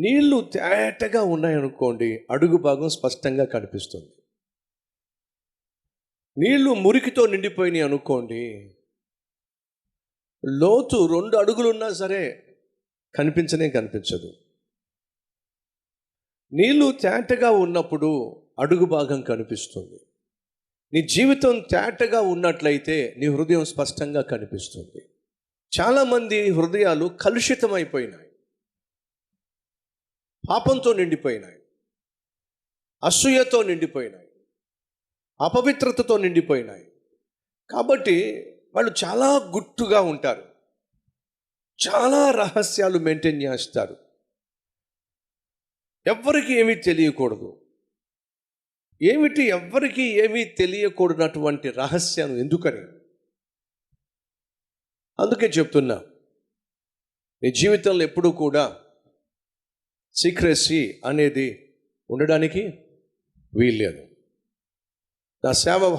నీళ్ళు తేటగా ఉన్నాయనుకోండి అడుగు భాగం స్పష్టంగా కనిపిస్తుంది. నీళ్ళు మురికితో నిండిపోయినాయి అనుకోండి లోతు రెండు అడుగులు ఉన్నా సరే కనిపించనే కనిపించదు. నీళ్ళు తేటగా ఉన్నప్పుడు అడుగు భాగం కనిపిస్తుంది. నీ జీవితం తేటగా ఉన్నట్లయితే నీ హృదయం స్పష్టంగా కనిపిస్తుంది. చాలామంది హృదయాలు కలుషితమైపోయినాయి. పాపంతో నిండిపోయినాయి. అసూయతో నిండిపోయినాయి. అపవిత్రతతో నిండిపోయినాయి. కాబట్టి వాళ్ళు చాలా గుట్టుగా ఉంటారు. చాలా రహస్యాలు మెయింటైన్ చేస్తారు. ఎవ్వరికి ఏమీ తెలియకూడదు. ఏమిటి ఎవ్వరికి ఏమీ తెలియకూడనటువంటి రహస్యం ఎందుకని? అందుకే చెప్తున్నా. నీ జీవితంలో ఎప్పుడూ కూడా సీక్రెసీ అనేది ఉండడానికి వీల్లేదు. నా సేవ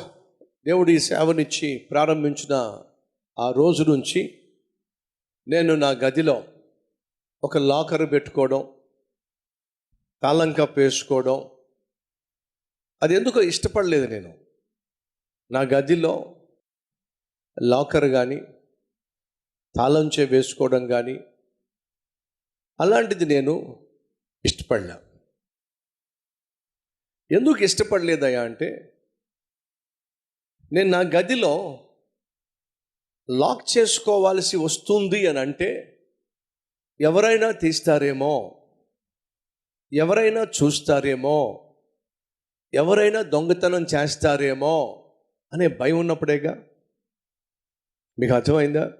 దేవుడు ఈ సేవనిచ్చి ప్రారంభించిన ఆ రోజు నుంచి నేను నా గదిలో ఒక లాకర్ పెట్టుకోవడం తాళం కప్పు వేసుకోవడం అది ఎందుకో ఇష్టపడలేదు నేను. నా గదిలో లాకర్ కానీ తాళం చే వేసుకోవడం కానీ అలాంటిది నేను ఇష్టపడలే ఎందుకు ఇష్టపడలేదయ్యా అంటే నేను నా గదిలో లాక్ చేసుకోవాల్సి వస్తుంది అని అంటే ఎవరైనా తీస్తారేమో ఎవరైనా చూస్తారేమో ఎవరైనా దొంగతనం చేస్తారేమో అనే భయం ఉన్నప్పుడేగా? మీకు అర్థమైందా?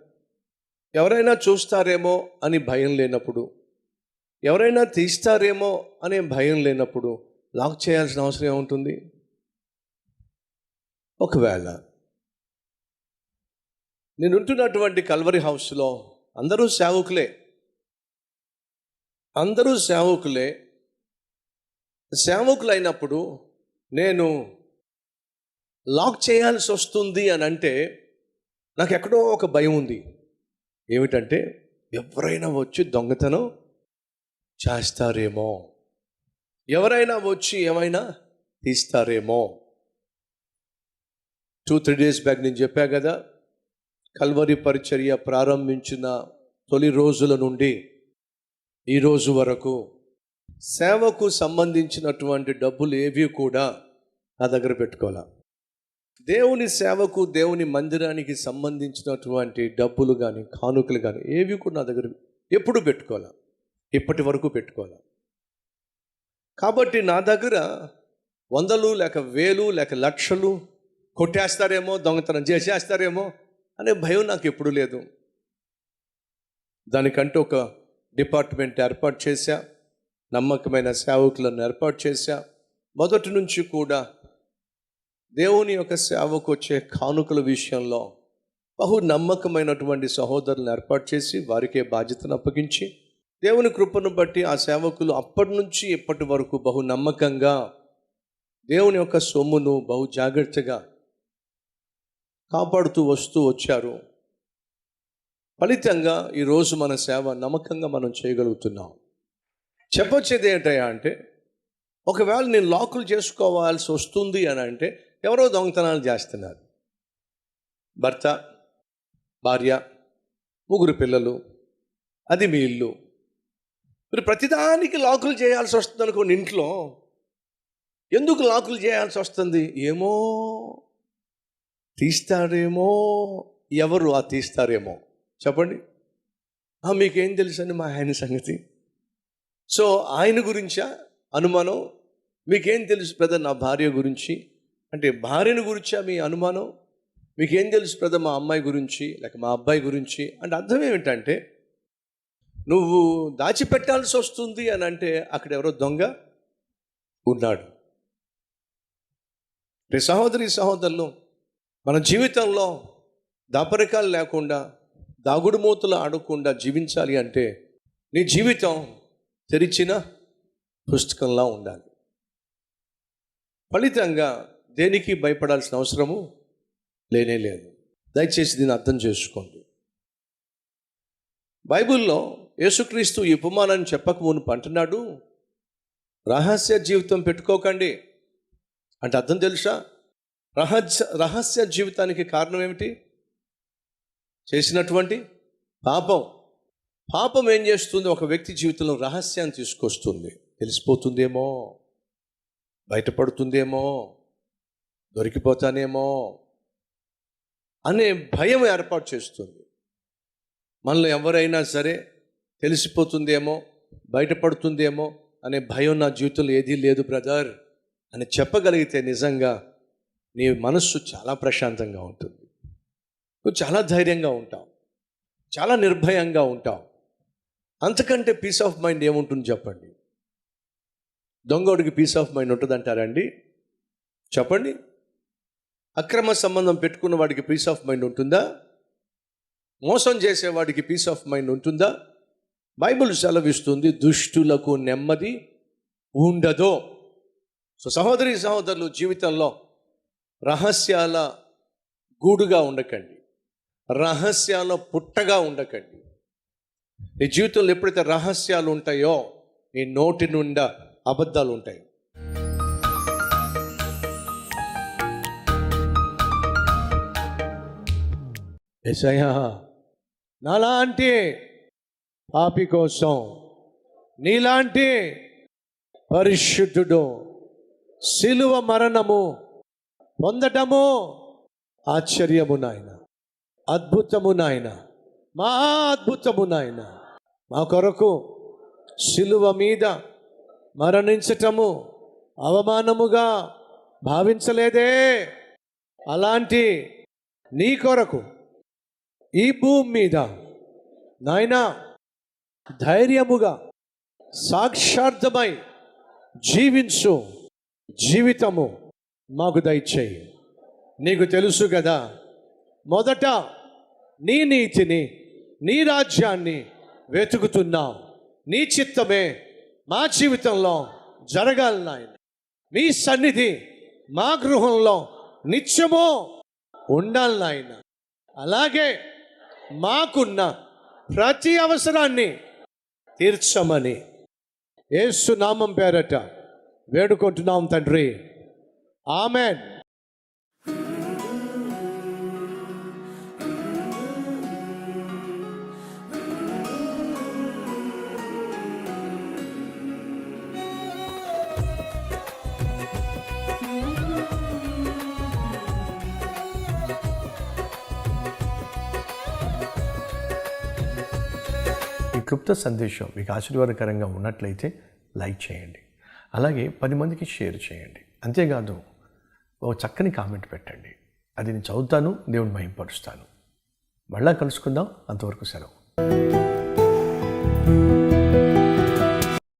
ఎవరైనా చూస్తారేమో అని భయం లేనప్పుడు ఎవరైనా తీస్తారేమో అనే భయం లేనప్పుడు లాక్ చేయాల్సిన అవసరం ఏముంటుంది? ఒకవేళ నేను ఉంటున్నటువంటి కల్వరి హౌస్లో అందరూ సేవకులే. అందరూ సేవకులే. సేవకులైనప్పుడు అయినప్పుడు నేను లాక్ చేయాల్సి వస్తుంది అని అంటే నాకు ఎక్కడో ఒక భయం ఉంది. ఏమిటంటే ఎవరైనా వచ్చి దొంగతనం చేస్తారేమో? ఎవరైనా వచ్చి ఏమైనా తీస్తారేమో? టూ త్రీ డేస్ బ్యాక్ నేను చెప్పా కదా కల్వరి పరిచర్య ప్రారంభించిన తొలి రోజుల నుండి ఈరోజు వరకు సేవకు సంబంధించినటువంటి డబ్బులు ఏవి కూడా నా దగ్గర పెట్టుకోవాలా దేవుని సేవకు దేవుని మందిరానికి సంబంధించినటువంటి డబ్బులు కానీ కానుకలు కానీ ఏవి కూడా నా దగ్గర ఎప్పుడు పెట్టుకోవాలి ఇప్పటి వరకు పెట్టుకోవాలి. కాబట్టి నా దగ్గర వందలు లేక వేలు లేక లక్షలు కొట్టేస్తారేమో దొంగతనం చేసేస్తారేమో అనే భయం నాకు ఎప్పుడు లేదు. దానికంటూ ఒక డిపార్ట్మెంట్ ఏర్పాటు చేశా నమ్మకమైన సేవకులను ఏర్పాటు చేశా. మొదటి నుంచి కూడా దేవుని యొక్క సేవకు వచ్చే కానుకల విషయంలో బహు నమ్మకమైనటువంటి సహోదరులను ఏర్పాటు చేసి వారికే బాధ్యతను అప్పగించి దేవుని కృపను బట్టి ఆ సేవకులు అప్పటి నుంచి ఇప్పటి వరకు బహు నమ్మకంగా దేవుని యొక్క సొమ్మును బహు జాగ్రత్తగా కాపాడుతూ వస్తూ వచ్చారు. ఫలితంగా ఈరోజు మన సేవ నమ్మకంగా మనం చేయగలుగుతున్నాం. చెప్పొచ్చేది ఏంటయ్యా అంటే ఒకవేళ నేను లాకులు చేసుకోవాల్సి వస్తుంది అని అంటే ఎవరో దొంగతనాలు చేస్తున్నారు. భర్త భార్య ముగ్గురు పిల్లలు అది మీ ఇల్లు. మీరు ప్రతిదానికి లాకులు చేయాల్సి వస్తుంది అనుకోండి ఇంట్లో. ఎందుకు లాకులు చేయాల్సి వస్తుంది? ఏమో తీస్తారేమో ఎవరు ఆ తీస్తారేమో. చెప్పండి. మీకేం తెలుసండి మా ఆయన సంగతి? సో ఆయన గురించా? అనుమానం. మీకేం తెలుసు పెద్ద నా భార్య గురించి? అంటే భార్యను గురించా మీ అనుమానం? మీకేం తెలుసు పెద్ద మా అమ్మాయి గురించి? లేక మా అబ్బాయి గురించి? అంటే అర్థం ఏమిటంటే నువ్వు దాచిపెట్టాల్సి వస్తుంది అని అంటే అక్కడ ఎవరో దొంగ ఉన్నాడు. రే సహోదరి సహోదరులు మన జీవితంలో దాపరికాలు లేకుండా దాగుడుమూతలు ఆడకుండా జీవించాలి అంటే నీ జీవితం తెరిచిన పుస్తకంలా ఉండాలి. ఫలితంగా దేనికి భయపడాల్సిన అవసరము లేనే లేదు. దయచేసి దీన్ని అర్థం చేసుకోండి. బైబిల్లో యేసుక్రీస్తు ఈ ఉపమానాన్ని చెప్పక మునుపు అంటున్నాడు. రహస్య జీవితం పెట్టుకోకండి. అంటే అర్థం తెలుసా? రహస్య రహస్య జీవితానికి కారణం ఏమిటి? చేసినటువంటి పాపం. పాపం ఏం చేస్తుంది? ఒక వ్యక్తి జీవితంలో రహస్యాన్ని తీసుకొస్తుంది. తెలిసిపోతుందేమో? బయటపడుతుందేమో? దొరికిపోతానేమో? అనే భయం ఏర్పాటు చేస్తుంది. మనలో ఎవరైనా సరే తెలిసిపోతుందేమో? బయటపడుతుందేమో? అనే భయం నా జీవితంలో ఏదీ లేదు బ్రదర్. అని చెప్పగలిగితే నిజంగా నీ మనస్సు చాలా ప్రశాంతంగా ఉంటుంది. నువ్వు చాలా ధైర్యంగా ఉంటావు. చాలా నిర్భయంగా ఉంటావు. అంతకంటే పీస్ ఆఫ్ మైండ్ ఏముంటుంది చెప్పండి? దొంగోడికి పీస్ ఆఫ్ మైండ్ ఉంటుంది అంటారండి చెప్పండి. అక్రమ సంబంధం పెట్టుకున్న వాడికి పీస్ ఆఫ్ మైండ్ ఉంటుందా? మోసం చేసేవాడికి పీస్ ఆఫ్ మైండ్ ఉంటుందా? బైబిల్ సెలవిస్తుంది దుష్టులకు నెమ్మది ఉండదు. సో సహోదరి సహోదరులు జీవితంలో రహస్యాల గూడుగా ఉండకండి. రహస్యాల పుట్టగా ఉండకండి. నీ జీవితంలో ఎప్పుడైతే రహస్యాలు ఉంటాయో నీ నోటి నుండా అబద్ధాలు ఉంటాయి. నాలా నాలాంటి పాపి కోసం నీలాంటి పరిశుద్ధుడు శిలువ మరణము పొందటము ఆశ్చర్యము నాయన. అద్భుతము నాయన. మా అద్భుతము నాయన. మా కొరకు శిలువ మీద మరణించటము అవమానముగా భావించలేదే. అలాంటి నీ కొరకు ఈ భూమి మీద నాయనా ధైర్యముగా సాక్షార్థమై జీవించు జీవితము మాకు దయచేయి. నీకు తెలుసు కదా మొదట నీ నీతిని నీ రాజ్యాన్ని వెతుకుతున్నాం నీ చిత్తమే మా జీవితంలో జరగాలి నాయన. మీ సన్నిధి మా గృహంలో నిత్యమో ఉండాలి నాయన. అలాగే మాకున్న ప్రతి అవసరాన్ని తీర్చమని. యేసు నామం పేరట వేడుకుంటున్నాం తండ్రి. ఆమెన్. క్లుప్త సందేశం మీకు ఆశీర్వాదకరంగా ఉన్నట్లయితే లైక్ చేయండి. అలాగే పది మందికి షేర్ చేయండి. అంతేకాదు ఓ చక్కని కామెంట్ పెట్టండి. అది నేను చదువుతాను దేవుని మహింపరుస్తాను. మళ్ళా కలుసుకుందాం. అంతవరకు సెలవు.